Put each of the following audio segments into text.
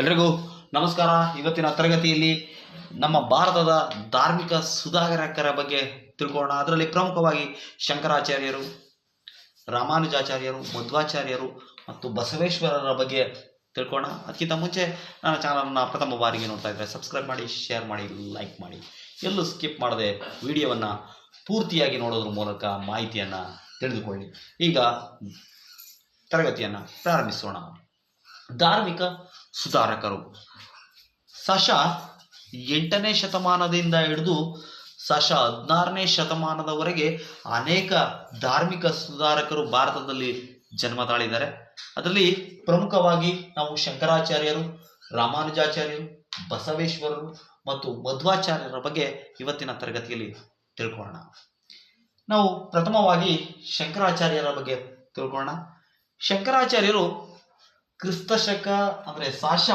ಎಲ್ರಿಗೂ ನಮಸ್ಕಾರ. ಇವತ್ತಿನ ತರಗತಿಯಲ್ಲಿ ನಮ್ಮ ಭಾರತದ ಧಾರ್ಮಿಕ ಸುಧಾರಕರ ಬಗ್ಗೆ ತಿಳ್ಕೊಳ್ಳೋಣ. ಅದರಲ್ಲಿ ಪ್ರಮುಖವಾಗಿ ಶಂಕರಾಚಾರ್ಯರು, ರಾಮಾನುಜಾಚಾರ್ಯರು, ಮಧ್ವಾಚಾರ್ಯರು ಮತ್ತು ಬಸವೇಶ್ವರರ ಬಗ್ಗೆ ತಿಳ್ಕೊಳ್ಳೋಣ. ಅದಕ್ಕಿಂತ ಮುಂಚೆ ನನ್ನ ಚಾನಲನ್ನು ಪ್ರಥಮ ಬಾರಿಗೆ ನೋಡ್ತಾ ಇದ್ದರೆ ಸಬ್ಸ್ಕ್ರೈಬ್ ಮಾಡಿ, ಶೇರ್ ಮಾಡಿ, ಲೈಕ್ ಮಾಡಿ. ಎಲ್ಲೂ ಸ್ಕಿಪ್ ಮಾಡದೆ ವಿಡಿಯೋವನ್ನು ಪೂರ್ತಿಯಾಗಿ ನೋಡೋದ್ರ ಮೂಲಕ ಮಾಹಿತಿಯನ್ನು ತಿಳಿದುಕೊಳ್ಳಿ. ಈಗ ತರಗತಿಯನ್ನು ಪ್ರಾರಂಭಿಸೋಣ. ಧಾರ್ಮಿಕ ಸುಧಾರಕರು. ಸಶ ಎಂಟನೇ ಶತಮಾನದಿಂದ ಹಿಡಿದು ಸಶ ಹದಿನಾರನೇ ಶತಮಾನದವರೆಗೆ ಅನೇಕ ಧಾರ್ಮಿಕ ಸುಧಾರಕರು ಭಾರತದಲ್ಲಿ ಜನ್ಮ ತಾಳಿದ್ದಾರೆ. ಅದರಲ್ಲಿ ಪ್ರಮುಖವಾಗಿ ನಾವು ಶಂಕರಾಚಾರ್ಯರು, ರಾಮಾನುಜಾಚಾರ್ಯರು, ಬಸವೇಶ್ವರರು ಮತ್ತು ಮಧ್ವಾಚಾರ್ಯರ ಬಗ್ಗೆ ಇವತ್ತಿನ ತರಗತಿಯಲ್ಲಿ ತಿಳ್ಕೊಳ್ಳೋಣ. ನಾವು ಪ್ರಥಮವಾಗಿ ಶಂಕರಾಚಾರ್ಯರ ಬಗ್ಗೆ ತಿಳ್ಕೊಳ್ಳೋಣ. ಶಂಕರಾಚಾರ್ಯರು ಕ್ರಿಸ್ತಶಕ ಅಂದರೆ ಸಾಶ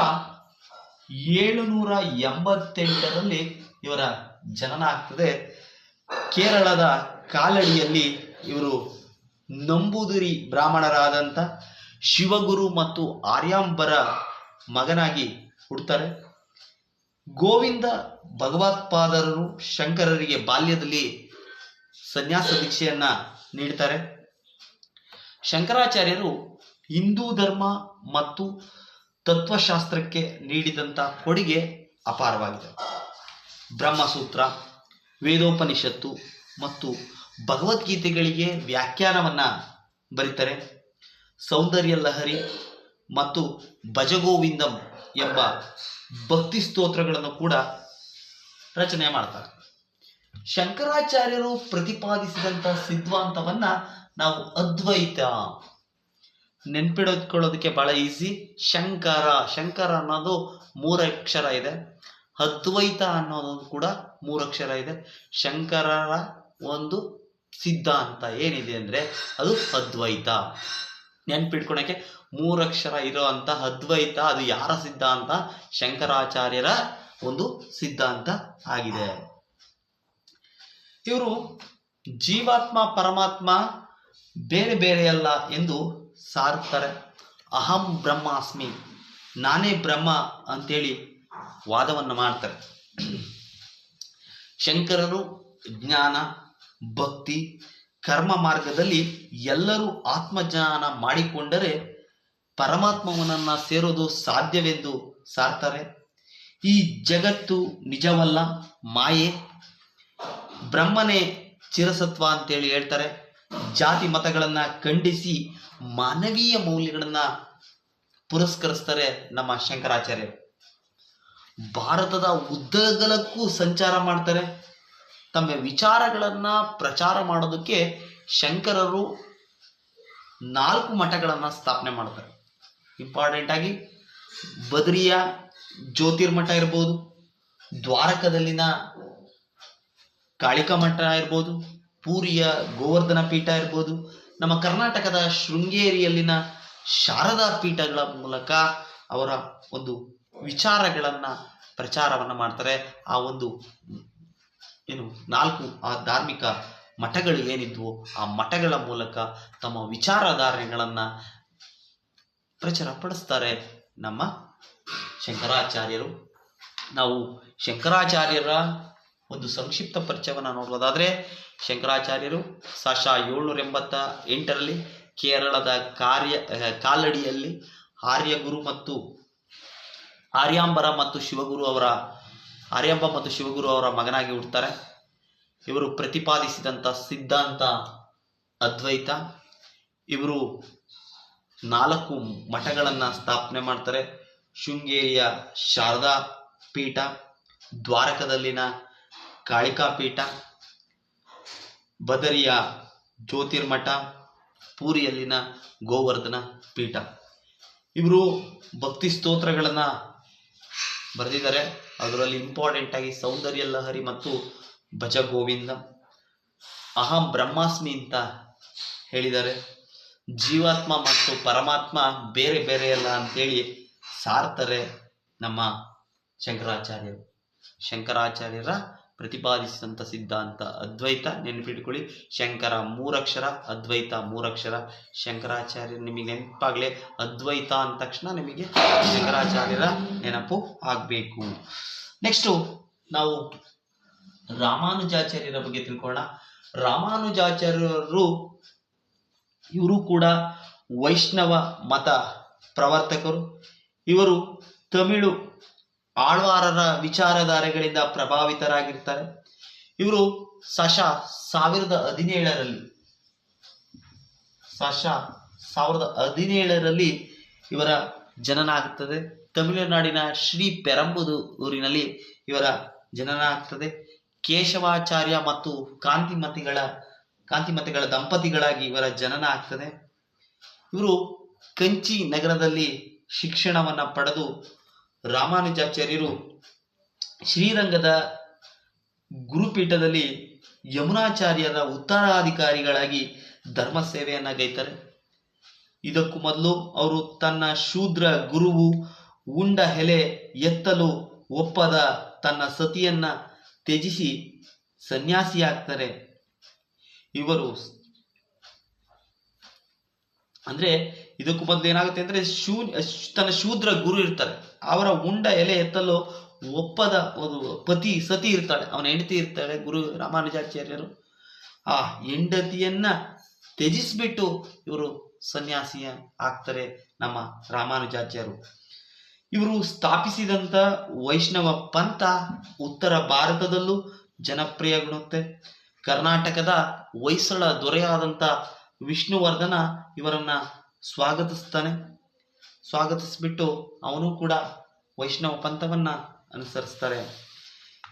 ಏಳುನೂರ ಎಂಬತ್ತೆಂಟರಲ್ಲಿ ಇವರ ಜನನ ಆಗ್ತದೆ. ಕೇರಳದ ಕಾಲಡಿಯಲ್ಲಿ ಇವರು ನಂಬೂದಿರಿ ಬ್ರಾಹ್ಮಣರಾದಂಥ ಶಿವಗುರು ಮತ್ತು ಆರ್ಯಾಂಬರ ಮಗನಾಗಿ ಹುಡ್ತಾರೆ. ಗೋವಿಂದ ಭಗವತ್ಪಾದರರು ಶಂಕರರಿಗೆ ಬಾಲ್ಯದಲ್ಲಿ ಸನ್ಯಾಸ ದೀಕ್ಷೆಯನ್ನ ನೀಡ್ತಾರೆ. ಶಂಕರಾಚಾರ್ಯರು ಹಿಂದೂ ಧರ್ಮ ಮತ್ತು ತತ್ವಶಾಸ್ತ್ರಕ್ಕೆ ನೀಡಿದಂಥ ಕೊಡುಗೆ ಅಪಾರವಾಗಿದೆ. ಬ್ರಹ್ಮಸೂತ್ರ, ವೇದೋಪನಿಷತ್ತು ಮತ್ತು ಭಗವದ್ಗೀತೆಗಳಿಗೆ ವ್ಯಾಖ್ಯಾನವನ್ನು ಬರೀತಾರೆ ಸೌಂದರ್ಯ ಲಹರಿ ಮತ್ತು ಭಜಗೋವಿಂದಂ ಎಂಬ ಭಕ್ತಿ ಸ್ತೋತ್ರಗಳನ್ನು ಕೂಡ ರಚನೆ ಮಾಡ್ತಾರೆ. ಶಂಕರಾಚಾರ್ಯರು ಪ್ರತಿಪಾದಿಸಿದಂಥ ಸಿದ್ಧಾಂತವನ್ನ ನಾವು ಅದ್ವೈತ ನೆನ್ಪಿಡ್ಕೊಳ್ಳೋದಕ್ಕೆ ಬಹಳ ಈಸಿ ಶಂಕರ ಶಂಕರ ಅನ್ನೋದು ಮೂರಕ್ಷರ ಇದೆ. ಅದ್ವೈತ ಅನ್ನೋದು ಕೂಡ ಮೂರಕ್ಷರ ಇದೆ. ಶಂಕರರ ಒಂದು ಸಿದ್ಧಾಂತ ಏನಿದೆ ಅಂದ್ರೆ ಅದು ಅದ್ವೈತ. ನೆನ್ಪಿಟ್ಕೊಳಕ್ಕೆ ಮೂರಕ್ಷರ ಇರುವಂತ ಅದ್ವೈತ, ಅದು ಯಾರ ಸಿದ್ಧಾಂತ ಶಂಕರಾಚಾರ್ಯರ ಒಂದು ಸಿದ್ಧಾಂತ ಆಗಿದೆ. ಇವರು ಜೀವಾತ್ಮ, ಪರಮಾತ್ಮ ಬೇರೆ ಬೇರೆಯಲ್ಲ ಎಂದು ಸಾರುತ್ತಾರೆ. ಅಹಂ ಬ್ರಹ್ಮಾಸ್ಮಿ, ನಾನೇ ಬ್ರಹ್ಮ ಅಂತೇಳಿ ವಾದವನ್ನು ಮಾಡ್ತಾರೆ. ಶಂಕರರು ಜ್ಞಾನ, ಭಕ್ತಿ, ಕರ್ಮ ಮಾರ್ಗದಲ್ಲಿ ಎಲ್ಲರೂ ಆತ್ಮಜ್ಞಾನ ಮಾಡಿಕೊಂಡರೆ ಪರಮಾತ್ಮವನನ್ನು ಸೇರೋದು ಸಾಧ್ಯವೆಂದು ಸಾರ್ತಾರೆ. ಈ ಜಗತ್ತು ನಿಜವಲ್ಲ, ಮಾಯೆ. ಬ್ರಹ್ಮನೇ ಚಿರಸತ್ವ ಅಂತೇಳಿ ಹೇಳ್ತಾರೆ. ಜಾತಿ ಮತಗಳನ್ನ ಖಂಡಿಸಿ ಮಾನವೀಯ ಮೌಲ್ಯಗಳನ್ನ ಪುರಸ್ಕರಿಸ್ತಾರೆ ನಮ್ಮ ಶಂಕರಾಚಾರ್ಯರು. ಭಾರತದ ಉದ್ದಗಲಕ್ಕೂ ಸಂಚಾರ ಮಾಡ್ತಾರೆ. ತಮ್ಮ ವಿಚಾರಗಳನ್ನ ಪ್ರಚಾರ ಮಾಡೋದಕ್ಕೆ ಶಂಕರರು ನಾಲ್ಕು ಮಠಗಳನ್ನ ಸ್ಥಾಪನೆ ಮಾಡ್ತಾರೆ. ಇಂಪಾರ್ಟೆಂಟ್ ಆಗಿ ಬದ್ರಿಯ ಜ್ಯೋತಿರ್ಮಠ ಇರ್ಬೋದು, ದ್ವಾರಕದಲ್ಲಿನ ಕಾಳಿಕಾ ಮಠ ಇರ್ಬೋದು ಪೂರಿಯ ಗೋವರ್ಧನ ಪೀಠ ಇರ್ಬೋದು, ನಮ್ಮ ಕರ್ನಾಟಕದ ಶೃಂಗೇರಿಯಲ್ಲಿನ ಶಾರದಾ ಪೀಠಗಳ ಮೂಲಕ ಅವರ ಒಂದು ವಿಚಾರಗಳನ್ನ, ಪ್ರಚಾರವನ್ನು ಮಾಡ್ತಾರೆ. ಆ ಒಂದು ಏನು ನಾಲ್ಕು, ಆ ಧಾರ್ಮಿಕ ಮಠಗಳು ಏನಿದ್ವು ಆ ಮಠಗಳ ಮೂಲಕ ತಮ್ಮ ವಿಚಾರಧಾರಣೆಗಳನ್ನ ಪ್ರಚಾರ ಪಡಿಸ್ತಾರೆ ನಮ್ಮ ಶಂಕರಾಚಾರ್ಯರು. ನಾವು ಶಂಕರಾಚಾರ್ಯರ ಒಂದು ಸಂಕ್ಷಿಪ್ತ ಪರಿಚಯವನ್ನು ನೋಡೋದಾದರೆ ಶಂಕರಾಚಾರ್ಯರು ಸಾಶ ಏಳ್ನೂರ ಎಂಬತ್ತ ಎಂಟರಲ್ಲಿ ಕೇರಳದ ಕಾರ್ಯ ಕಾಲಡಿಯಲ್ಲಿ ಆರ್ಯಗುರು ಮತ್ತು ಆರ್ಯಾಂಬರ ಮತ್ತು ಶಿವಗುರು ಅವರ, ಆರ್ಯಾಂಬ ಮತ್ತು ಶಿವಗುರು ಅವರ ಮಗನಾಗಿ ಹುಡ್ತಾರೆ ಇವರು ಪ್ರತಿಪಾದಿಸಿದಂಥ ಸಿದ್ಧಾಂತ ಅದ್ವೈತ. ಇವರು ನಾಲ್ಕು ಮಠಗಳನ್ನು ಸ್ಥಾಪನೆ ಮಾಡ್ತಾರೆ. ಶೃಂಗೇರಿಯ ಶಾರದಾ ಪೀಠ, ದ್ವಾರಕದಲ್ಲಿನ ಕಾಳಿಕಾ ಪೀಠ, ಬದರಿಯ ಜ್ಯೋತಿರ್ಮಠ, ಪೂರಿಯಲ್ಲಿನ ಗೋವರ್ಧನ ಪೀಠ. ಇವರು ಭಕ್ತಿ ಸ್ತೋತ್ರಗಳನ್ನು ಬರೆದಿದ್ದಾರೆ. ಅದರಲ್ಲಿ ಇಂಪಾರ್ಟೆಂಟ್ ಆಗಿ ಸೌಂದರ್ಯ ಲಹರಿ ಮತ್ತು ಭಜ ಗೋವಿಂದ ಅಹಂ ಬ್ರಹ್ಮಾಸ್ಮಿ ಅಂತ ಹೇಳಿದ್ದಾರೆ. ಜೀವಾತ್ಮ ಮತ್ತು ಪರಮಾತ್ಮ ಬೇರೆ ಬೇರೆ ಅಲ್ಲ ಅಂತೇಳಿ ಸಾರ್ತಾರೆ ನಮ್ಮ ಶಂಕರಾಚಾರ್ಯರು. ಶಂಕರಾಚಾರ್ಯರ ಪ್ರತಿಪಾದಿಸಿದಂಥ ಸಿದ್ಧಾಂತ ಅದ್ವೈತ ನೆನಪಿಟ್ಕೊಳ್ಳಿ. ಶಂಕರ ಮೂರಕ್ಷರ, ಅದ್ವೈತ ಮೂರಕ್ಷರ. ಶಂಕರಾಚಾರ್ಯ ನಿಮಗೆ ನೆನಪಾಗಲೇ ಅದ್ವೈತ ಅಂದ ತಕ್ಷಣ ನಿಮಗೆ ಶಂಕರಾಚಾರ್ಯರ ನೆನಪು ಆಗಬೇಕು. ನೆಕ್ಸ್ಟು ನಾವು ರಾಮಾನುಜಾಚಾರ್ಯರ ಬಗ್ಗೆ ತಿಳ್ಕೊಳ್ಳೋಣ. ರಾಮಾನುಜಾಚಾರ್ಯರು ಇವರು ಕೂಡ ವೈಷ್ಣವ ಮತ ಪ್ರವರ್ತಕರು. ಇವರು ತಮಿಳು ಆಳ್ವಾರರ ವಿಚಾರಧಾರೆಗಳಿಂದ ಪ್ರಭಾವಿತರಾಗಿರ್ತಾರೆ. ಇವರು ಸಶ ಸಾವಿರದ ಹದಿನೇಳರಲ್ಲಿ, ಸಶ ಸಾವಿರದ ಹದಿನೇಳರಲ್ಲಿ ಇವರ ಜನನ ಆಗ್ತದೆ ತಮಿಳುನಾಡಿನ ಶ್ರೀ ಪೆರಂಬುದೂರಿನಲ್ಲಿ ಇವರ ಜನನ ಆಗ್ತದೆ ಕೇಶವಾಚಾರ್ಯ ಮತ್ತು ಕಾಂತಿಮತಿಗಳ ಕಾಂತಿಮತಿಗಳ ದಂಪತಿಗಳಾಗಿ ಇವರ ಜನನ ಆಗ್ತದೆ ಇವರು ಕಂಚಿ ನಗರದಲ್ಲಿ ಶಿಕ್ಷಣವನ್ನ ಪಡೆದು ರಾಮಾನುಜಾಚಾರ್ಯರು ಶ್ರೀರಂಗದ ಗುರುಪೀಠದಲ್ಲಿ ಯಮುನಾಚಾರ್ಯರ ಉತ್ತರಾಧಿಕಾರಿಗಳಾಗಿ ಧರ್ಮ ಸೇವೆಯನ್ನು ಗೈತಾರೆ. ಇದಕ್ಕೂ ಮೊದಲು ಅವರು ತನ್ನ ಶೂದ್ರ ಗುರುವು ಉಂಡ ಹೆಲೆ ಎತ್ತಲು ಒಪ್ಪದ ತನ್ನ ಸತಿಯನ್ನ ತ್ಯಜಿಸಿ ಸನ್ಯಾಸಿಯಾಗ್ತಾರೆ. ಇವರು ಅಂದ್ರೆ ಇದಕ್ಕೂ ಮೊದಲು ಏನಾಗುತ್ತೆ ಅಂದ್ರೆ ಶೂ, ತನ್ನ ಶೂದ್ರ ಗುರು ಇರ್ತಾರೆ. ಅವರ ಉಂಡ ಎಲೆ ಎತ್ತಲು ಒಪ್ಪದ ಒಂದು ಪತಿ, ಸತಿ ಇರ್ತಾಳೆ. ಅವನ ಹೆಂಡತಿ ಇರ್ತಾಳೆ, ಗುರು ರಾಮಾನುಜಾಚಾರ್ಯರು. ಆ ಹೆಂಡತಿಯನ್ನ ತ್ಯಜಿಸ್ಬಿಟ್ಟು ಇವರು ಸನ್ಯಾಸಿಯ ಆಗ್ತಾರೆ ನಮ್ಮ ರಾಮಾನುಜಾಚಾರ್ಯರು. ಇವರು ಸ್ಥಾಪಿಸಿದಂತ ವೈಷ್ಣವ ಪಂಥ ಉತ್ತರ ಭಾರತದಲ್ಲೂ ಜನಪ್ರಿಯಗೊಳ್ಳುತ್ತೆ ಕರ್ನಾಟಕದ ಹೊಯ್ಸಳ ದೊರೆಯಾದಂಥ ವಿಷ್ಣುವರ್ಧನ ಇವರನ್ನ ಸ್ವಾಗತಿಸ್ತಾನೆ. ಸ್ವಾಗತಿಸ್ಬಿಟ್ಟು ಅವನು ಕೂಡ ವೈಷ್ಣವ ಪಂಥವನ್ನ ಅನುಸರಿಸ್ತಾರೆ.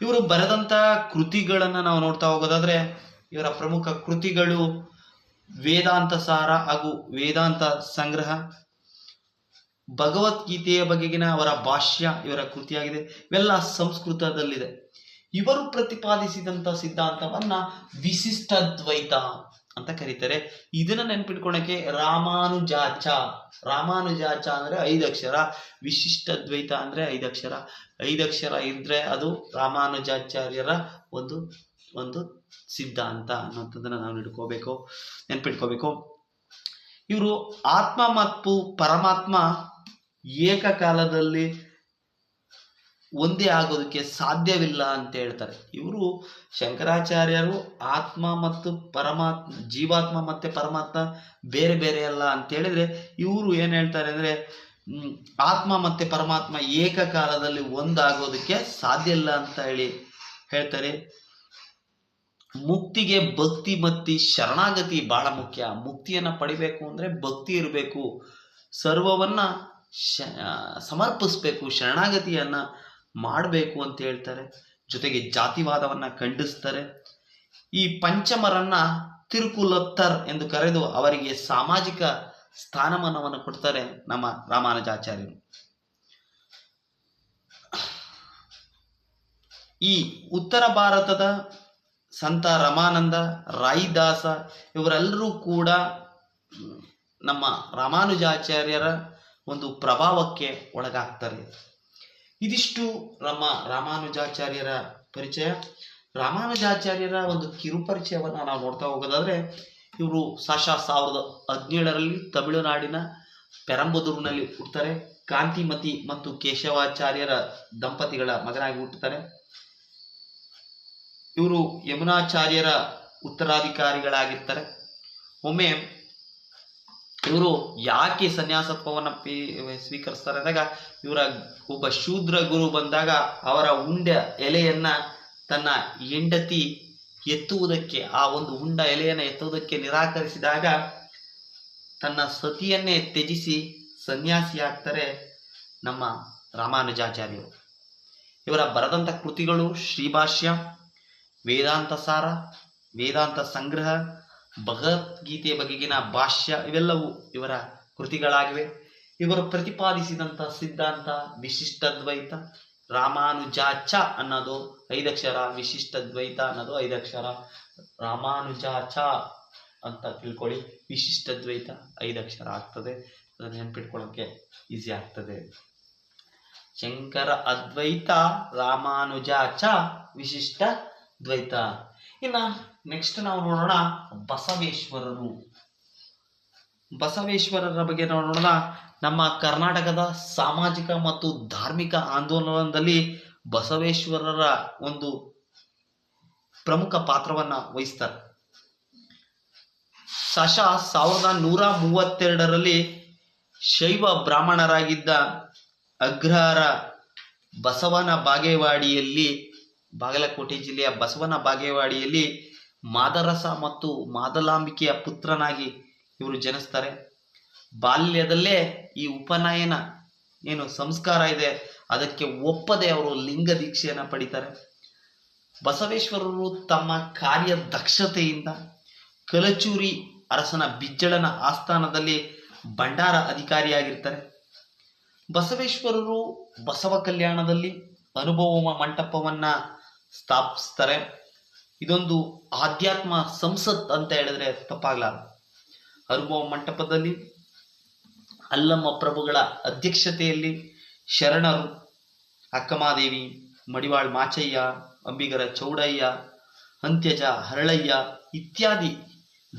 ಇವರು ಬರೆದಂತ ಕೃತಿಗಳನ್ನ ನಾವು ನೋಡ್ತಾ ಹೋಗೋದಾದ್ರೆ ಇವರ ಪ್ರಮುಖ ಕೃತಿಗಳು ವೇದಾಂತ ಸಾರ ಹಾಗೂ ವೇದಾಂತ ಸಂಗ್ರಹ. ಭಗವದ್ಗೀತೆಯ ಬಗೆಗಿನ ಅವರ ಭಾಷ್ಯ ಇವರ ಕೃತಿಯಾಗಿದೆ. ಇವೆಲ್ಲ ಸಂಸ್ಕೃತದಲ್ಲಿದೆ. ಇವರು ಪ್ರತಿಪಾದಿಸಿದಂತ ಸಿದ್ಧಾಂತವನ್ನ ವಿಶಿಷ್ಟದ್ವೈತ ಅಂತ ಕರೀತಾರೆ. ಇದನ್ನ ನೆನ್ಪಿಟ್ಕೊಳಕ್ಕೆ ರಾಮಾನುಜಾಚ. ರಾಮಾನುಜಾಚ ಅಂದ್ರೆ ಐದಕ್ಷರ ವಿಶಿಷ್ಟದ್ವೈತ ಅಂದ್ರೆ ಐದಕ್ಷರ ಐದಕ್ಷರ ಇದ್ರೆ ಅದು ರಾಮಾನುಜಾಚಾರ್ಯರ ಒಂದು ಒಂದು ಸಿದ್ಧಾಂತ ಅನ್ನೋಂಥದ್ದನ್ನ ನಾವು ಹಿಡ್ಕೋಬೇಕು, ನೆನ್ಪಿಟ್ಕೋಬೇಕು. ಇವರು ಆತ್ಮ ಮತ್ತು ಪರಮಾತ್ಮ ಏಕಕಾಲದಲ್ಲಿ ಒಂದೇ ಆಗೋದಕ್ಕೆ ಸಾಧ್ಯವಿಲ್ಲ ಅಂತ ಹೇಳ್ತಾರೆ. ಇವರು ಶಂಕರಾಚಾರ್ಯರು ಆತ್ಮ ಮತ್ತು ಪರಮಾತ್ಮ, ಜೀವಾತ್ಮ ಮತ್ತೆ ಪರಮಾತ್ಮ ಬೇರೆ ಬೇರೆ ಅಲ್ಲ ಅಂತ ಹೇಳಿದ್ರೆ ಇವರು ಏನ್ ಹೇಳ್ತಾರೆ ಅಂದ್ರೆ ಆತ್ಮ ಮತ್ತೆ ಪರಮಾತ್ಮ ಏಕಕಾಲದಲ್ಲಿ ಒಂದಾಗೋದಕ್ಕೆ ಸಾಧ್ಯ ಇಲ್ಲ ಅಂತ ಹೇಳಿ ಹೇಳ್ತಾರೆ. ಮುಕ್ತಿಗೆ ಭಕ್ತಿ ಮತ್ತು ಶರಣಾಗತಿ ಬಹಳ ಮುಖ್ಯ. ಮುಕ್ತಿಯನ್ನ ಪಡಿಬೇಕು ಅಂದ್ರೆ ಭಕ್ತಿ ಇರಬೇಕು. ಸರ್ವವನ್ನ ಶ, ಸಮರ್ಪಿಸ್ಬೇಕು. ಶರಣಾಗತಿಯನ್ನ ಮಾಡಬೇಕು ಅಂತ ಹೇಳ್ತಾರೆ. ಜೊತೆಗೆ ಜಾತಿವಾದವನ್ನ ಖಂಡಿಸ್ತಾರೆ. ಈ ಪಂಚಮರನ್ನ ತಿರುಕುಲತ್ತರ್ ಎಂದು ಕರೆದು ಅವರಿಗೆ ಸಾಮಾಜಿಕ ಸ್ಥಾನಮಾನವನ್ನು ಕೊಡ್ತಾರೆ ನಮ್ಮ ರಾಮಾನುಜಾಚಾರ್ಯರು. ಈ ಉತ್ತರ ಭಾರತದ ಸಂತ ರಮಾನಂದ, ರಾಯಿದಾಸ ಇವರೆಲ್ಲರೂ ಕೂಡ ನಮ್ಮ ರಾಮಾನುಜಾಚಾರ್ಯರ ಒಂದು ಪ್ರಭಾವಕ್ಕೆ ಒಳಗಾಗ್ತಾರೆ. ಇದಿಷ್ಟು ನಮ್ಮ ರಾಮಾನುಜಾಚಾರ್ಯರ ಪರಿಚಯ. ರಾಮಾನುಜಾಚಾರ್ಯರ ಒಂದು ಕಿರುಪರಿಚಯವನ್ನು ನಾವು ನೋಡ್ತಾ ಹೋಗೋದಾದ್ರೆ, ಇವರು ಸಾಶಾ ಸಾವಿರದ ಹದಿನೇಳರಲ್ಲಿ ತಮಿಳುನಾಡಿನ ಪೆರಂಬದೂರಿನಲ್ಲಿ ಹುಟ್ಟುತ್ತಾರೆ ಕಾಂತಿಮತಿ ಮತ್ತು ಕೇಶವಾಚಾರ್ಯರ ದಂಪತಿಗಳ ಮಗನಾಗಿ ಹುಟ್ಟುತ್ತಾರೆ. ಇವರು ಯಮುನಾಚಾರ್ಯರ ಉತ್ತರಾಧಿಕಾರಿಗಳಾಗಿರ್ತಾರೆ. ಒಮ್ಮೆ ಇವರು ಯಾಕೆ ಸನ್ಯಾಸತ್ವವನ್ನು ಪಿ- ಸ್ವೀಕರಿಸ್ತಾರೆ ಅಂದಾಗ, ಇವರ ಒಬ್ಬ ಶೂದ್ರ ಗುರು ಬಂದಾಗ ಅವರ ಉಂಡ ಎಲೆಯನ್ನ ತನ್ನ ಹೆಂಡತಿ ಎತ್ತುವುದಕ್ಕೆ, ಆ ಒಂದು ಉಂಡ ಎಲೆಯನ್ನು ಎತ್ತುವುದಕ್ಕೆ ನಿರಾಕರಿಸಿದಾಗ ತನ್ನ ಸತಿಯನ್ನೇ ತ್ಯಜಿಸಿ ಸನ್ಯಾಸಿಯಾಗ್ತಾರೆ ನಮ್ಮ ರಾಮಾನುಜಾಚಾರ್ಯರು. ಇವರ ಬರೆದಂಥ ಕೃತಿಗಳು ಶ್ರೀಭಾಷ್ಯ ವೇದಾಂತ ಸಾರ ವೇದಾಂತ ಸಂಗ್ರಹ ಭಗವದ್ಗೀತೆಯ ಬಗೆಗಿನ ಭಾಷ್ಯ ಇವೆಲ್ಲವೂ ಇವರ ಕೃತಿಗಳಾಗಿವೆ. ಇವರು ಪ್ರತಿಪಾದಿಸಿದಂಥ ಸಿದ್ಧಾಂತ, ವಿಶಿಷ್ಟದ್ವೈತ, ರಾಮಾನುಜಾಚ ಅನ್ನೋದು ಐದಕ್ಷರ, ವಿಶಿಷ್ಟದ್ವೈತ ಅನ್ನೋದು ಐದಕ್ಷರ. ರಾಮಾನುಜಾಚ ಅಂತ ತಿಳ್ಕೊಳ್ಳಿ, ವಿಶಿಷ್ಟದ್ವೈತ ಐದಕ್ಷರ ಆಗ್ತದೆ. ಅದನ್ನು ನೆನ್ಪಿಟ್ಕೊಳ್ಳೋಕೆ ಈಸಿ ಆಗ್ತದೆ. ಶಂಕರ ಅದ್ವೈತ, ರಾಮಾನುಜಾಚ ವಿಶಿಷ್ಟ ದ್ವೈತ ಇನ್ನ ನೆಕ್ಸ್ಟ್ ನಾವು ನೋಡೋಣ ಬಸವೇಶ್ವರರು. ಬಸವೇಶ್ವರರ ಬಗ್ಗೆ ನಾವು ನೋಡೋಣ. ನಮ್ಮ ಕರ್ನಾಟಕದ ಸಾಮಾಜಿಕ ಮತ್ತು ಧಾರ್ಮಿಕ ಆಂದೋಲನದಲ್ಲಿ ಬಸವೇಶ್ವರರ ಒಂದು ಪ್ರಮುಖ ಪಾತ್ರವನ್ನ ವಹಿಸ್ತಾರೆ. ಸಶ ಸಾವಿರದ ನೂರ ಮೂವತ್ತೆರಡರಲ್ಲಿ ಶೈವ ಬ್ರಾಹ್ಮಣರಾಗಿದ್ದ ಅಗ್ರಹಾರ ಬಸವನ ಬಾಗೇವಾಡಿಯಲ್ಲಿ ಬಾಗಲಕೋಟೆ ಜಿಲ್ಲೆಯ ಬಸವನ ಬಾಗೇವಾಡಿಯಲ್ಲಿ ಮಾದರಸ ಮತ್ತು ಮಾದಲಾಂಬಿಕೆಯ ಪುತ್ರನಾಗಿ ಇವರು ಜನಿಸ್ತಾರೆ. ಬಾಲ್ಯದಲ್ಲೇ ಈ ಉಪನಯನ ಏನು ಸಂಸ್ಕಾರ ಇದೆ, ಅದಕ್ಕೆ ಒಪ್ಪದೆ ಅವರು ಲಿಂಗ ದೀಕ್ಷೆಯನ್ನು ಪಡಿತಾರೆ. ಬಸವೇಶ್ವರರು ತಮ್ಮ ಕಾರ್ಯ ದಕ್ಷತೆಯಿಂದ ಕಲಚೂರಿ ಅರಸನ ಬಿಜ್ಜಳನ ಆಸ್ಥಾನದಲ್ಲಿ ಭಂಡಾರ ಅಧಿಕಾರಿಯಾಗಿರ್ತಾರೆ. ಬಸವೇಶ್ವರರು ಬಸವ ಕಲ್ಯಾಣದಲ್ಲಿ ಅನುಭವ ಮಂಟಪವನ್ನ ಸ್ಥಾಪಿಸ್ತಾರೆ. ಇದೊಂದು ಆಧ್ಯಾತ್ಮ ಸಂಸತ್ ಅಂತ ಹೇಳಿದ್ರೆ ತಪ್ಪಾಗ್ಲಾರ ಅನುಭವ ಮಂಟಪದಲ್ಲಿ, ಅಲ್ಲಮ್ಮ ಪ್ರಭುಗಳ ಅಧ್ಯಕ್ಷತೆಯಲ್ಲಿ ಶರಣರು, ಅಕ್ಕಮಾದೇವಿ, ಮಡಿವಾಳ್ ಮಾಚಯ್ಯ, ಅಂಬಿಗರ ಚೌಡಯ್ಯ, ಅಂತ್ಯಜ ಹರಳಯ್ಯ ಇತ್ಯಾದಿ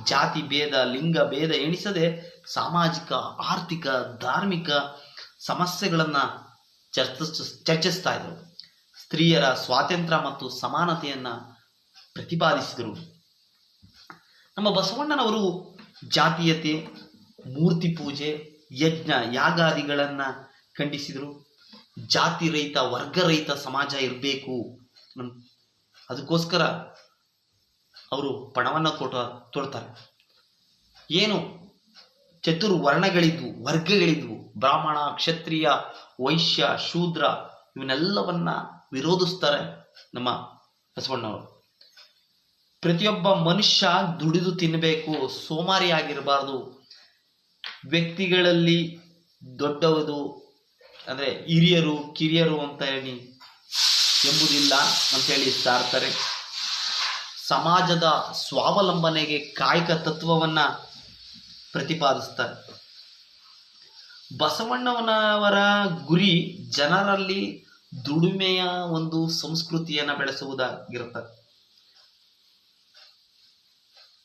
ಜಾತಿ ಭೇದ, ಲಿಂಗ ಭೇದ ಎಣಿಸದೆ ಸಾಮಾಜಿಕ, ಆರ್ಥಿಕ, ಧಾರ್ಮಿಕ ಸಮಸ್ಯೆಗಳನ್ನು ಚರ್ಚಿಸ್, ಚರ್ಚಿಸ್ತಾ ಇದ್ರು. ಸ್ತ್ರೀಯರ ಸ್ವಾತಂತ್ರ್ಯ ಮತ್ತು ಸಮಾನತೆಯನ್ನ ಪ್ರತಿಪಾದಿಸಿದರು. ನಮ್ಮ ಬಸವಣ್ಣನವರು ಜಾತೀಯತೆ, ಮೂರ್ತಿ ಪೂಜೆ, ಯಜ್ಞ, ಯಾಗಾದಿಗಳನ್ನ ಖಂಡಿಸಿದರು. ಜಾತಿ ರಹಿತ ವರ್ಗ ರಹಿತ ಸಮಾಜ ಇರಬೇಕು. ಅದಕ್ಕೋಸ್ಕರ ಅವರು ಪಣವನ್ನು ಕೊಟ್ಟ ತೊಡ್ತಾರೆ. ಏನು? ಚತುರ್ವರ್ಣಗಳಿದ್ವು ವರ್ಗಗಳಿದ್ವು. ಬ್ರಾಹ್ಮಣ, ಕ್ಷತ್ರಿಯ, ವೈಶ್ಯ, ಶೂದ್ರ, ಇವನ್ನೆಲ್ಲವನ್ನ ವಿರೋಧಿಸ್ತಾರೆ ನಮ್ಮ ಬಸವಣ್ಣವರು. ಪ್ರತಿಯೊಬ್ಬ ಮನುಷ್ಯ ದುಡಿದು ತಿನ್ನಬೇಕು ಸೋಮಾರಿ ಆಗಿರಬಾರ್ದು ವ್ಯಕ್ತಿಗಳಲ್ಲಿ ದೊಡ್ಡವರು, ಅಂದ್ರೆ ಹಿರಿಯರು, ಕಿರಿಯರು ಅಂತ ಹೇಳಿ ಎಂಬುದಿಲ್ಲ ಅಂತೇಳಿ ಸಾರ್ತಾರೆ. ಸಮಾಜದ ಸ್ವಾವಲಂಬನೆಗೆ ಕಾಯಕ ತತ್ವವನ್ನ ಪ್ರತಿಪಾದಿಸ್ತಾರೆ. ಬಸವಣ್ಣವನವರ ಗುರಿ ಜನರಲ್ಲಿ ದುಡಿಮೆಯ ಒಂದು ಸಂಸ್ಕೃತಿಯನ್ನ ಬೆಳೆಸುವುದಾಗಿರುತ್ತದೆ.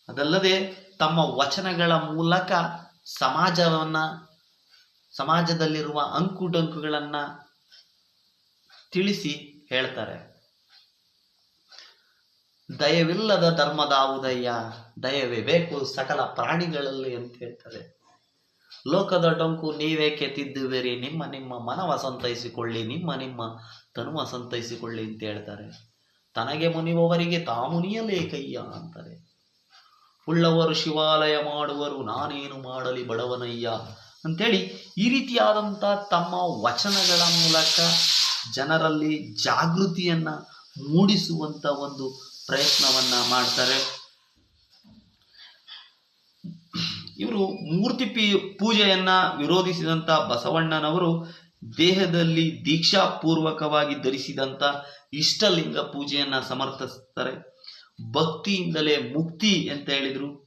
ಅದಲ್ಲದೆ ತಮ್ಮ ವಚನಗಳ ಮೂಲಕ ಸಮಾಜವನ್ನ, ಸಮಾಜದಲ್ಲಿರುವ ಅಂಕುಡಂಕುಗಳನ್ನ ತಿಳಿಸಿ ಹೇಳ್ತಾರೆ. ದಯವಿಲ್ಲದ ಧರ್ಮದಾವುದಯ್ಯ ದಯವೇ ಬೇಕು ಸಕಲ ಪ್ರಾಣಿಗಳಲ್ಲಿ ಅಂತ ಹೇಳ್ತಾರೆ. ಲೋಕದ ಡೊಂಕು ನೀವೇಕೆ ತಿದ್ದುವಿರಿ ನಿಮ್ಮ ನಿಮ್ಮ ಮನವ ಸಂತೈಸಿಕೊಳ್ಳಿ, ನಿಮ್ಮ ನಿಮ್ಮ ತನುವ ಸಂತೈಸಿಕೊಳ್ಳಿ ಅಂತ ಹೇಳ್ತಾರೆ. ತನಗೆ ಮುನಿಯುವವರಿಗೆ ತಾ ಮುನಿಯಲೇಕಯ್ಯ ಅಂತಾರೆ. ಉಳ್ಳವರು ಶಿವಾಲಯ ಮಾಡುವರು, ನಾನೇನು ಮಾಡಲಿ ಬಡವನಯ್ಯ? ಅಂತೇಳಿ ಈ ರೀತಿಯಾದಂಥ ತಮ್ಮ ವಚನಗಳ ಮೂಲಕ ಜನರಲ್ಲಿ ಜಾಗೃತಿಯನ್ನ ಮೂಡಿಸುವಂತ ಒಂದು ಪ್ರಯತ್ನವನ್ನ ಮಾಡ್ತಾರೆ. ಇವರು ಮೂರ್ತಿ ಪಿ ಪೂಜೆಯನ್ನ ವಿರೋಧಿಸಿದಂತ ಬಸವಣ್ಣನವರು ದೇಹದಲ್ಲಿ ದೀಕ್ಷಾ ಪೂರ್ವಕವಾಗಿ ಧರಿಸಿದಂತ ಇಷ್ಟಲಿಂಗ ಪೂಜೆಯನ್ನ ಸಮರ್ಥಿಸ್ತಾರೆ. ಭಕ್ತಿಯಿಂದಲೇ ಮುಕ್ತಿ ಅಂತ ಹೇಳಿದ್ರು.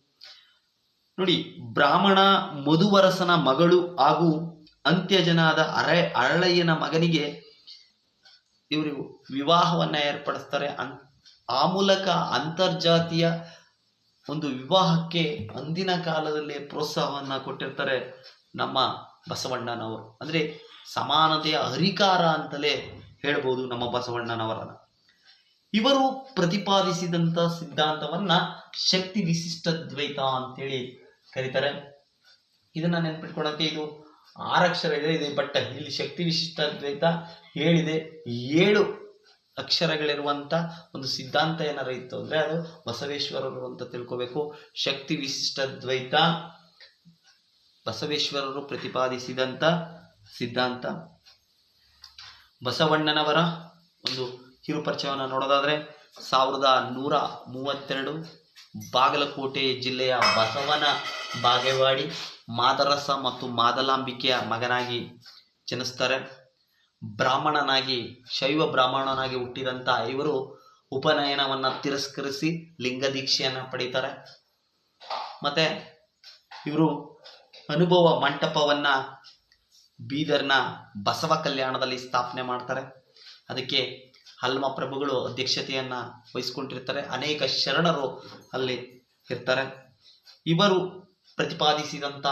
ನೋಡಿ, ಬ್ರಾಹ್ಮಣ ಮಧುವರಸನ ಮಗಳು ಹಾಗೂ ಅಂತ್ಯಜನಾದ ಅರೆ ಅರಳಯ್ಯನ ಮಗನಿಗೆ ಇವರು ವಿವಾಹವನ್ನ ಏರ್ಪಡಿಸ್ತಾರೆ. ಆ ಮೂಲಕ ಅಂತರ್ಜಾತೀಯ ಒಂದು ವಿವಾಹಕ್ಕೆ ಅಂದಿನ ಕಾಲದಲ್ಲಿ ಪ್ರೋತ್ಸಾಹವನ್ನ ಕೊಟ್ಟಿರ್ತಾರೆ ನಮ್ಮ ಬಸವಣ್ಣನವರು. ಅಂದ್ರೆ ಸಮಾನತೆಯ ಹರಿಕಾರ ಅಂತಲೇ ಹೇಳ್ಬೋದು ನಮ್ಮ ಬಸವಣ್ಣನವರನ್ನ. ಇವರು ಪ್ರತಿಪಾದಿಸಿದಂತ ಸಿದ್ಧಾಂತವನ್ನ ಶಕ್ತಿ ವಿಶಿಷ್ಟ ದ್ವೈತ ಅಂತೇಳಿ ಕರೀತಾರೆ. ಇದನ್ನ ನೆನ್ಪಿಟ್ಕೊಳಕ್ಕೆ ಇದು ಆರಕ್ಷರ ಇದೆ ಇದೆ. ಬಟ್ ಇಲ್ಲಿ ಶಕ್ತಿ ವಿಶಿಷ್ಟ ದ್ವೈತ ಹೇಳಿದೆ. ಏಳು ಅಕ್ಷರಗಳಿರುವಂತ ಒಂದು ಸಿದ್ಧಾಂತ ಏನಾರ ಇತ್ತು ಅಂದ್ರೆ ಅದು ಬಸವೇಶ್ವರರು ಅಂತ ತಿಳ್ಕೋಬೇಕು. ಶಕ್ತಿ ವಿಶಿಷ್ಟ ದ್ವೈತ, ಬಸವೇಶ್ವರರು ಪ್ರತಿಪಾದಿಸಿದಂತ ಸಿದ್ಧಾಂತ. ಬಸವಣ್ಣನವರ ಒಂದು ಕಿರುಪರಿಚಯವನ್ನು ನೋಡೋದಾದ್ರೆ ಸಾವಿರದ ನೂರ ಮೂವತ್ತೆರಡು ಬಾಗಲಕೋಟೆ ಜಿಲ್ಲೆಯ ಬಸವನ ಬಾಗೇವಾಡಿ ಮಾದರಸ ಮತ್ತು ಮಾದಲಾಂಬಿಕೆಯ ಮಗನಾಗಿ ಜನಿಸ್ತಾರೆ. ಬ್ರಾಹ್ಮಣನಾಗಿ, ಶೈವ ಬ್ರಾಹ್ಮಣನಾಗಿ ಹುಟ್ಟಿದಂತ ಇವರು ಉಪನಯನವನ್ನು ತಿರಸ್ಕರಿಸಿ ಲಿಂಗ ದೀಕ್ಷೆಯನ್ನ ಪಡೀತಾರೆ. ಮತ್ತೆ ಇವರು ಅನುಭವ ಮಂಟಪವನ್ನ ಬೀದರ್ನ ಬಸವ ಕಲ್ಯಾಣದಲ್ಲಿ ಸ್ಥಾಪನೆ ಮಾಡ್ತಾರೆ. ಅದಕ್ಕೆ ಹಲ್ಮ ಪ್ರಭುಗಳು ಅಧ್ಯಕ್ಷತೆಯನ್ನು ವಹಿಸ್ಕೊಂಡಿರ್ತಾರೆ. ಅನೇಕ ಶರಣರು ಅಲ್ಲಿ ಇರ್ತಾರೆ. ಇವರು ಪ್ರತಿಪಾದಿಸಿದಂಥ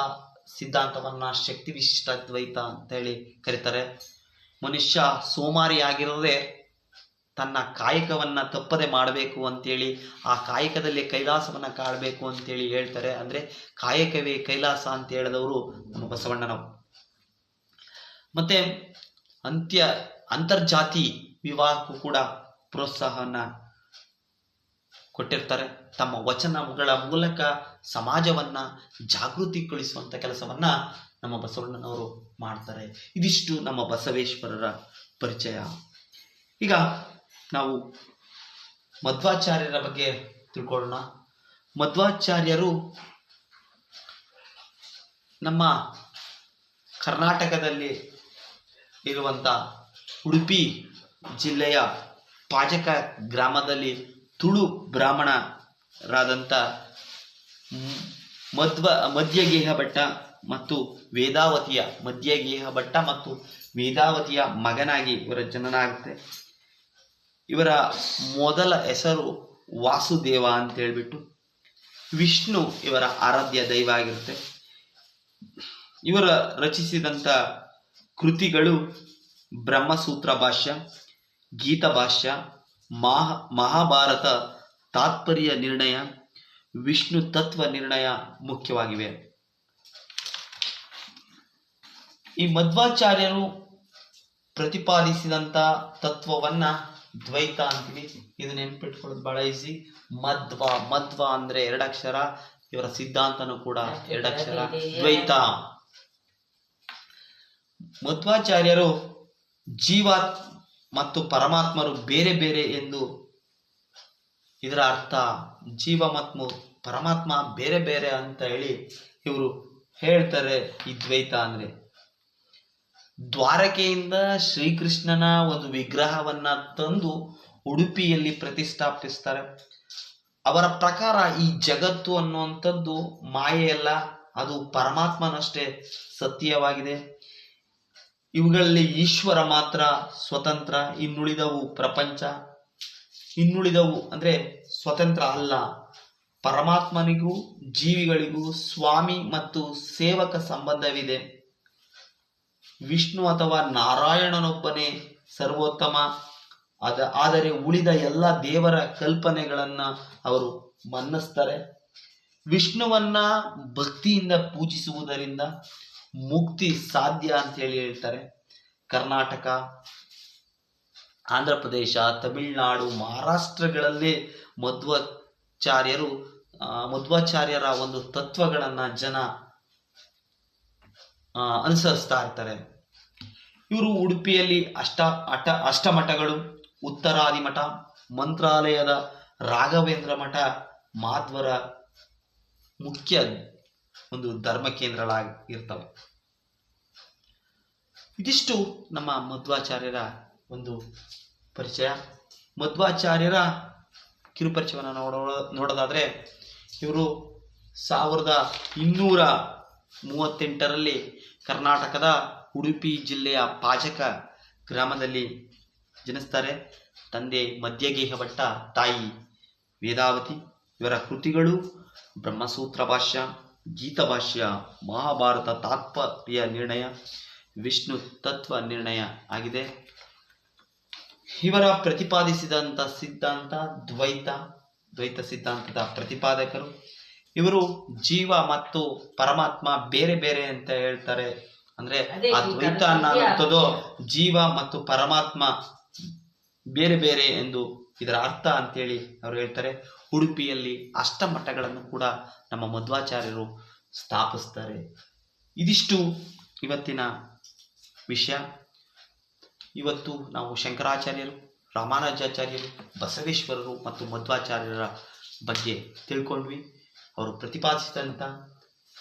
ಸಿದ್ಧಾಂತವನ್ನ ಶಕ್ತಿ ವಿಶಿಷ್ಟ ಅದ್ವೈತ ಅಂತ ಹೇಳಿ ಕರೀತಾರೆ. ಮನುಷ್ಯ ಸೋಮಾರಿಯಾಗಿರದೆ ತನ್ನ ಕಾಯಕವನ್ನು ತಪ್ಪದೆ ಮಾಡಬೇಕು ಅಂತೇಳಿ, ಆ ಕಾಯಕದಲ್ಲಿ ಕೈಲಾಸವನ್ನು ಕಾಡಬೇಕು ಅಂತೇಳಿ ಹೇಳ್ತಾರೆ. ಅಂದರೆ ಕಾಯಕವೇ ಕೈಲಾಸ ಅಂತ ಹೇಳಿದವರು ನಮ್ಮ ಬಸವಣ್ಣನವರು. ಮತ್ತೆ ಅಂತ್ಯ, ಅಂತರ್ಜಾತಿ ವಿವಾಹಕ್ಕೂ ಕೂಡ ಪ್ರೋತ್ಸಾಹನ ಕೊಟ್ಟಿರ್ತಾರೆ. ತಮ್ಮ ವಚನಗಳ ಮೂಲಕ ಸಮಾಜವನ್ನ ಜಾಗೃತಿಗೊಳಿಸುವಂಥ ಕೆಲಸವನ್ನ ನಮ್ಮ ಬಸವಣ್ಣನವರು ಮಾಡ್ತಾರೆ. ಇದಿಷ್ಟು ನಮ್ಮ ಬಸವೇಶ್ವರರ ಪರಿಚಯ. ಈಗ ನಾವು ಮಧ್ವಾಚಾರ್ಯರ ಬಗ್ಗೆ ತಿಳ್ಕೊಳ್ಳೋಣ. ಮಧ್ವಾಚಾರ್ಯರು ನಮ್ಮ ಕರ್ನಾಟಕದಲ್ಲಿ ಇರುವಂತ ಉಡುಪಿ ಜಿಲ್ಲೆಯ ಪಾಜಕ ಗ್ರಾಮದಲ್ಲಿ ತುಳು ಬ್ರಾಹ್ಮಣರಾದಂಥ ಮಧ್ವ ಮಧ್ಯಗೇಹ ಭಟ್ಟ ಮತ್ತು ವೇದಾವತಿಯ ಮಧ್ಯಗೇಹ ಭಟ್ಟ ಮತ್ತು ವೇದಾವತಿಯ ಮಗನಾಗಿ ಇವರ ಜನನ ಆಗುತ್ತೆ ಇವರ ಮೊದಲ ಹೆಸರು ವಾಸುದೇವ ಅಂತ ಹೇಳ್ಬಿಟ್ಟು ವಿಷ್ಣು ಇವರ ಆರಾಧ್ಯ ದೈವ ಆಗಿರುತ್ತೆ. ಇವರ ರಚಿಸಿದಂಥ ಕೃತಿಗಳು ಬ್ರಹ್ಮಸೂತ್ರ ಭಾಷ್ಯ, ಗೀತ ಭಾಷ್ಯ, ಮಹ, ಮಹಾಭಾರತ ತಾತ್ಪರ್ಯ ನಿರ್ಣಯ, ವಿಷ್ಣು ತತ್ವ ನಿರ್ಣಯ ಮುಖ್ಯವಾಗಿವೆ. ಈ ಮಧ್ವಾಚಾರ್ಯರು ಪ್ರತಿಪಾದಿಸಿದಂತ ತತ್ವವನ್ನ ದ್ವೈತ ಅಂತೀವಿ. ಇದು ನೆನ್ಪಿಟ್ಕೊಳ್ಳೋದು ಬಹಳ ಈಸಿ ಮಧ್ವ ಮಧ್ವ ಅಂದ್ರೆ ಎರಡಕ್ಷರ, ಇವರ ಸಿದ್ಧಾಂತನೂ ಕೂಡ ಎರಡಕ್ಷರ. ದ್ವೈತ. ಮಧ್ವಾಚಾರ್ಯರು ಜೀವ ಮತ್ತು ಪರಮಾತ್ಮರು ಬೇರೆ ಬೇರೆ ಎಂದು ಇದರ ಅರ್ಥ ಜೀವ ಮತ್ತು ಪರಮಾತ್ಮ ಬೇರೆ ಬೇರೆ ಅಂತ ಹೇಳಿ ಇವರು ಹೇಳ್ತಾರೆ ಈ ದ್ವೈತ ಅಂದ್ರೆ. ದ್ವಾರಕೆಯಿಂದ ಶ್ರೀಕೃಷ್ಣನ ಒಂದು ವಿಗ್ರಹವನ್ನ ತಂದು ಉಡುಪಿಯಲ್ಲಿ ಪ್ರತಿಷ್ಠಾಪಿಸ್ತಾರೆ. ಅವರ ಪ್ರಕಾರ ಈ ಜಗತ್ತು ಅನ್ನುವಂಥದ್ದು ಮಾಯೆಯಲ್ಲ, ಅದು ಪರಮಾತ್ಮನಷ್ಟೇ ಸತ್ಯವಾಗಿದೆ. ಇವುಗಳಲ್ಲಿ ಈಶ್ವರ ಮಾತ್ರ ಸ್ವತಂತ್ರ, ಇನ್ನುಳಿದವು ಪ್ರಪಂಚ. ಇನ್ನುಳಿದವು ಅಂದ್ರೆ ಸ್ವತಂತ್ರ ಅಲ್ಲ. ಪರಮಾತ್ಮನಿಗೂ, ಜೀವಿಗಳಿಗೂ ಸ್ವಾಮಿ ಮತ್ತು ಸೇವಕ ಸಂಬಂಧವಿದೆ. ವಿಷ್ಣು ಅಥವಾ ನಾರಾಯಣನೊಬ್ಬನೇ ಸರ್ವೋತ್ತಮ. ಅದ, ಆದರೆ ಉಳಿದ ಎಲ್ಲ ದೇವರ ಕಲ್ಪನೆಗಳನ್ನ ಅವರು ಮನ್ನಿಸ್ತಾರೆ. ವಿಷ್ಣುವನ್ನ ಭಕ್ತಿಯಿಂದ ಪೂಜಿಸುವುದರಿಂದ ಮುಕ್ತಿ ಸಾಧ್ಯ ಅಂತ ಹೇಳಿ ಹೇಳ್ತಾರೆ. ಕರ್ನಾಟಕ ಆಂಧ್ರ ಪ್ರದೇಶ ತಮಿಳುನಾಡು, ಮಹಾರಾಷ್ಟ್ರಗಳಲ್ಲಿ ಮಧ್ವಾಚಾರ್ಯರು ಮಧ್ವಾಚಾರ್ಯರ ಒಂದು ತತ್ವಗಳನ್ನು ಜನ ಅನುಸರಿಸ್ತಾ ಇರ್ತಾರೆ. ಇವರು ಉಡುಪಿಯಲ್ಲಿ ಅಷ್ಟ ಅಟ, ಅಷ್ಟಮಠಗಳು ಉತ್ತರಾದಿ ಮಠ ಮಂತ್ರಾಲಯದ ರಾಘವೇಂದ್ರ ಮಠ, ಮಾಧ್ವರ ಮುಖ್ಯ ಒಂದು ಧರ್ಮ ಕೇಂದ್ರಗಳಾಗಿರ್ತವೆ ಇದಿಷ್ಟು ನಮ್ಮ ಮಧ್ವಾಚಾರ್ಯರ ಒಂದು ಪರಿಚಯ. ಮಧ್ವಾಚಾರ್ಯರ ಕಿರುಪರಿಚಯವನ್ನು ನೋಡೋ ನೋಡೋದಾದ್ರೆ ಇವರು ಸಾವಿರದ ಇನ್ನೂರ ಮೂವತ್ತೆಂಟರಲ್ಲಿ ಕರ್ನಾಟಕದ ಉಡುಪಿ ಜಿಲ್ಲೆಯ ಪಾಜಕ ಗ್ರಾಮದಲ್ಲಿ ಜನಿಸ್ತಾರೆ. ತಂದೆ ಮಧ್ಯಗೇಹ ಭಟ್ಟ ತಾಯಿ ವೇದಾವತಿ. ಇವರ ಕೃತಿಗಳು ಬ್ರಹ್ಮಸೂತ್ರ ಭಾಷ್ಯ, ಗೀತ ಭಾಷ್ಯ, ಮಹಾಭಾರತ ತಾತ್ಪರ್ಯ ನಿರ್ಣಯ, ವಿಷ್ಣು ತತ್ವ ನಿರ್ಣಯ ಆಗಿದೆ. ಇವರ ಪ್ರತಿಪಾದಿಸಿದಂಥ ಸಿದ್ಧಾಂತ ದ್ವೈತ ದ್ವೈತ ಸಿದ್ಧಾಂತದ ಪ್ರತಿಪಾದಕರು ಇವರು ಜೀವ ಮತ್ತು ಪರಮಾತ್ಮ ಬೇರೆ ಬೇರೆ ಅಂತ ಹೇಳ್ತಾರೆ. ಅಂದ್ರೆ ಅದೇ ಆ ದ್ವೈತ ಅನ್ನೋದು ಜೀವ ಮತ್ತು ಪರಮಾತ್ಮ ಬೇರೆ ಬೇರೆ ಎಂದು ಇದರ ಅರ್ಥ ಅಂತೇಳಿ ಅವರು ಹೇಳ್ತಾರೆ. ಉಡುಪಿಯಲ್ಲಿ ಅಷ್ಟಮಠಗಳನ್ನು ಕೂಡ ನಮ್ಮ ಮಧ್ವಾಚಾರ್ಯರು ಸ್ಥಾಪಿಸ್ತಾರೆ. ಇದಿಷ್ಟು ಇವತ್ತಿನ ವಿಷಯ. ಇವತ್ತು ನಾವು ಶಂಕರಾಚಾರ್ಯರು ರಾಮಾನುಜಾಚಾರ್ಯರು ಬಸವೇಶ್ವರರು ಮತ್ತು ಮಧ್ವಾಚಾರ್ಯರ ಬಗ್ಗೆ ತಿಳ್ಕೊಂಡ್ವಿ. ಅವರು ಪ್ರತಿಪಾದಿಸಿದಂಥ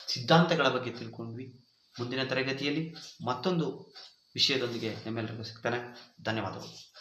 ಸಿದ್ಧಾಂತಗಳ ಬಗ್ಗೆ ತಿಳ್ಕೊಂಡ್ವಿ. ಮುಂದಿನ ತರಗತಿಯಲ್ಲಿ ಮತ್ತೊಂದು ವಿಷಯದೊಂದಿಗೆ ನಿಮ್ಮೆಲ್ಲರಿಗೂ ಸಿಗ್ತಾನೆ. ಧನ್ಯವಾದಗಳು.